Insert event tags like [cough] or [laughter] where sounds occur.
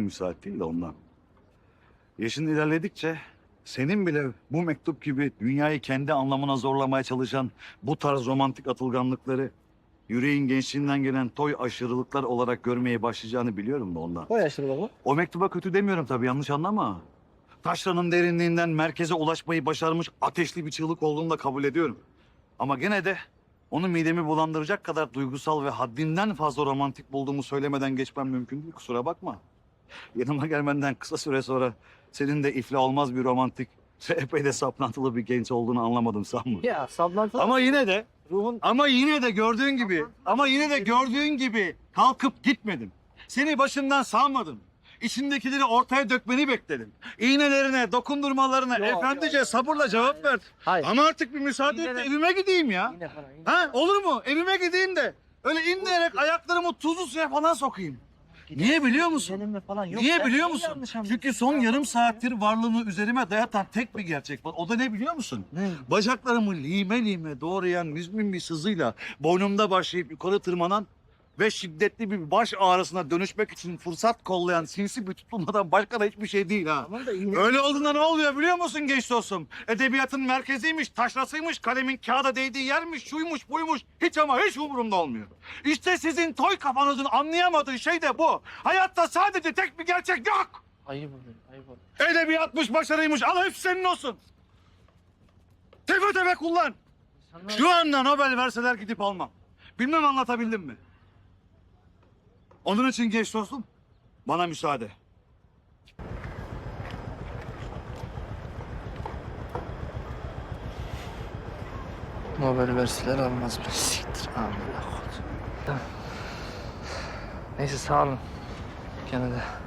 müsait değil de ondan. Yaşın ilerledikçe senin bile bu mektup gibi dünyayı kendi anlamına zorlamaya çalışan bu tarz romantik atılganlıkları yüreğin gençliğinden gelen toy aşırılıklar olarak görmeye başlayacağını biliyorum da ondan. O yaşlı baba. O mektuba kötü demiyorum tabii yanlış anlama. Taşranın derinliğinden merkeze ulaşmayı başarmış ateşli bir çığlık olduğunu da kabul ediyorum. Ama gene de onu midemi bulandıracak kadar duygusal ve haddinden fazla romantik bulduğumu söylemeden geçmem mümkün değil. Kusura bakma. Yanıma gelmenden kısa süre sonra senin de iflah olmaz bir romantik ve [laughs] epey de saplantılı bir genç olduğunu anlamadım sanma. Ya saplantı. Ama yine de ruhun ama yine de gördüğün gibi, ama yine de gördüğün gibi kalkıp gitmedim. Seni başından salmadım. İçindekileri ortaya dökmeni bekledim. İğnelerine, dokundurmalarına Yok, efendice yok. sabırla cevap ver. Hayır. Ama artık bir müsaade et de İğneler- evime gideyim ya. Yine falan. Yine. Ha olur mu? Evime gideyim de öyle inleyerek ayaklarımı tuzlu suya falan sokayım. Niye biliyor musun? Falan yok. Niye biliyor neyi musun? yanlış? Çünkü son yarım saattir varlığını üzerime dayatan tek bir gerçek var. O da ne biliyor musun? Ne? Bacaklarımı lime lime doğrayan müzmin bir sızıyla boynumda başlayıp yukarı tırmanan ve şiddetli bir baş ağrısına dönüşmek için fırsat kollayan sinsi bir tutulmadan başka da hiçbir şey değil ha. Tamam da iğne. Öyle olduğunda ne oluyor biliyor musun genç dostum? Edebiyatın merkeziymiş, taşrasıymış, kalemin kağıda değdiği yermiş, şuymuş, buymuş. Hiç ama hiç umurumda olmuyor. İşte sizin toy kafanızın anlayamadığı şey de bu. Hayatta sadece tek bir gerçek yok. Ayıp oluyor. Ayıp oluyor. Edebiyatmış, başarıymış. Al hepsi senin olsun. Tefe tefe kullan. İnsanlar- Şu anda Nobel verseler gidip almam. Bilmem anlatabildim mi? Onun için genç dostum, bana müsaade. Nobel verseler almaz bile. Siktir. Koydum. Neyse sağ olun. Gene de.